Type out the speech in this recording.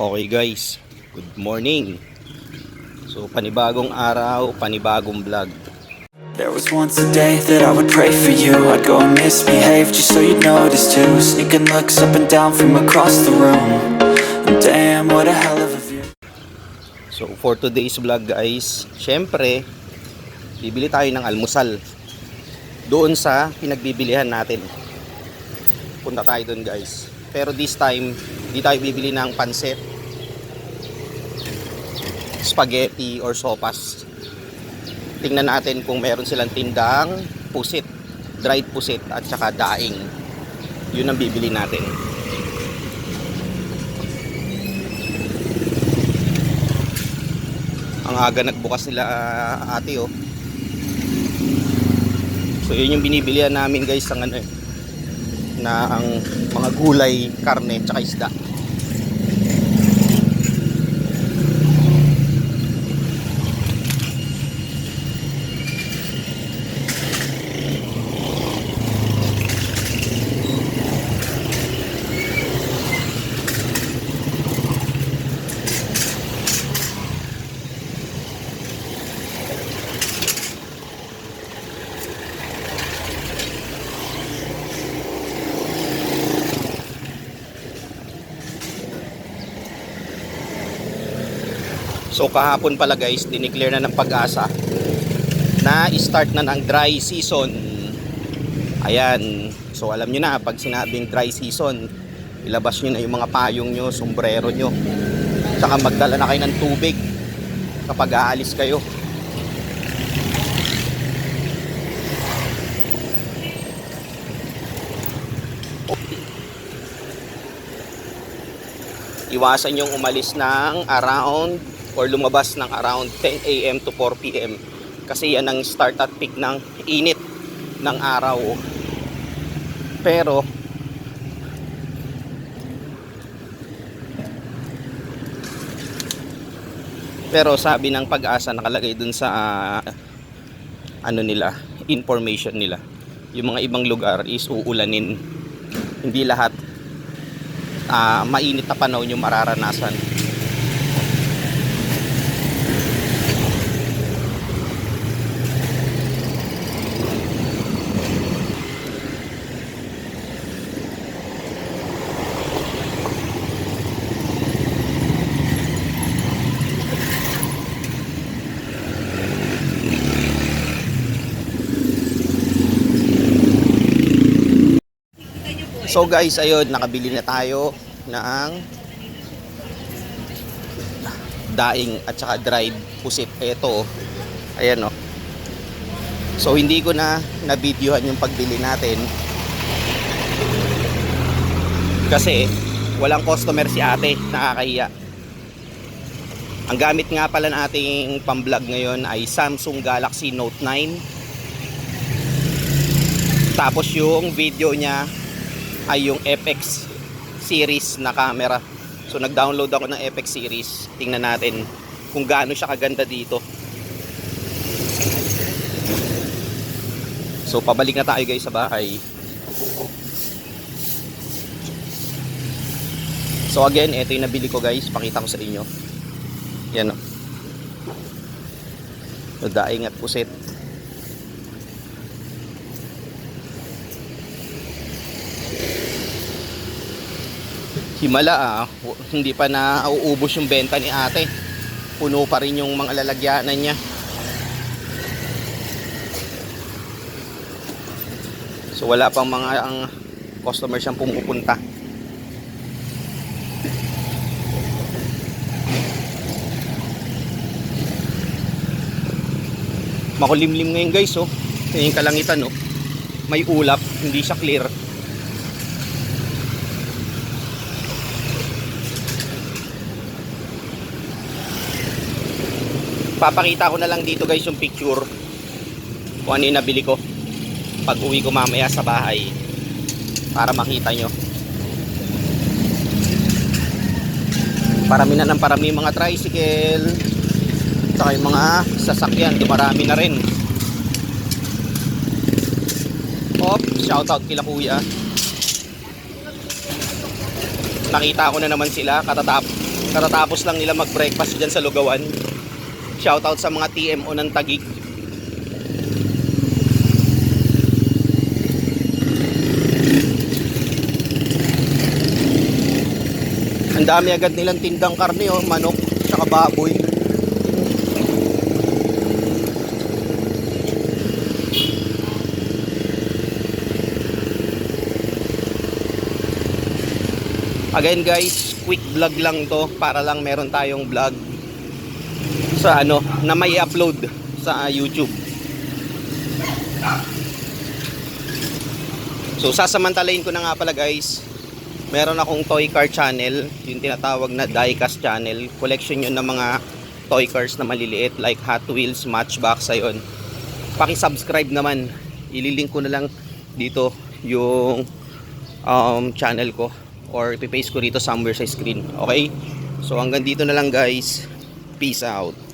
Okay guys, good morning. So panibagong araw, panibagong vlog. There was once a day that I would pray for you I'd go and misbehave just so you'd notice too Sneaking looks up and down from across the room And damn, what a hell of a view So for today's vlog guys, syempre, bibili tayo ng almusal. Doon sa pinagbibilihan natin. Punta tayo doon guys. Pero this time, di tayo bibili ng pansit, spaghetti or sopas. Tingnan natin kung meron silang tindang pusit, dried pusit at saka daing. Yun ang bibili natin. Ang aga nagbukas nila ah, ate oh. So yun yung binibilihan namin guys ng ano eh, na ang mga gulay, karne, tsaka isda. So kahapon pala guys, dineclare na ng pag-asa na start na ng dry season. Ayan. So alam nyo na, pag sinabing dry season, ilabas nyo na yung mga payong nyo, sombrero nyo. Tsaka magdala na kayo ng tubig kapag aalis kayo. iwasan yung umalis ng around or lumabas ng around 10 a.m. to 4 p.m. Kasi yan ang start at peak ng init ng araw. Pero pero sabi ng pag-asa nakalagay dun sa ah, ano nila, information nila. Yung mga ibang lugar is uulanin. Hindi lahat ah, mainit na panahon yung mararanasan. So guys, ayun, nakabili na tayo ng daing at saka dried pusit. Ito, oh. ayan oh. So hindi ko na na-videohan yung pagbili natin. Kasi walang customer si ate, nakakahiya. Ang gamit nga pala nating pang-vlog ngayon ay Samsung Galaxy Note 9. Tapos yung video niya ay yung FX series na camera. So nag-download ako ng FX series. Tingnan natin kung gaano siya kaganda dito. So pabalik na tayo guys sa bahay. So again, ito yung nabili ko guys. Pakita ko sa inyo. Yan o. So, daing at puset. Himala ah. Hindi pa na uubos yung benta ni ate. Puno pa rin yung mga lalagyanan niya. So wala pang mga ang customer siyang pumupunta. Makulimlim ngayon guys oh. Yung kalangitan oh. May ulap, hindi siya clear. Papakita ko na lang dito guys yung picture. Kung ano yung nabili ko. Pag uwi ko mamaya sa bahay. Para makita nyo. Parami na ng parami mga tricycle. Saka yung mga sasakyan dumarami na rin. Op, shout out kila kuya. Nakita ko na naman sila. Katatap Katatapos lang nila mag-breakfast dyan sa Lugawan. Shoutout sa mga TMO ng Tagig. Ang dami agad nilang tindang karne oh, manok, saka baboy. Again guys, quick vlog lang to para lang meron tayong vlog sa ano na may upload sa YouTube. So sasamantalayin ko na nga pala guys. Meron akong toy car channel, yung tinatawag na diecast channel. Collection yun ng mga toy cars na maliliit like Hot Wheels, Matchbox, ayun. Paki-subscribe naman. Ililink ko na lang dito yung um, channel ko or ipipaste ko dito somewhere sa screen. Okay? So hanggang dito na lang guys. Peace out.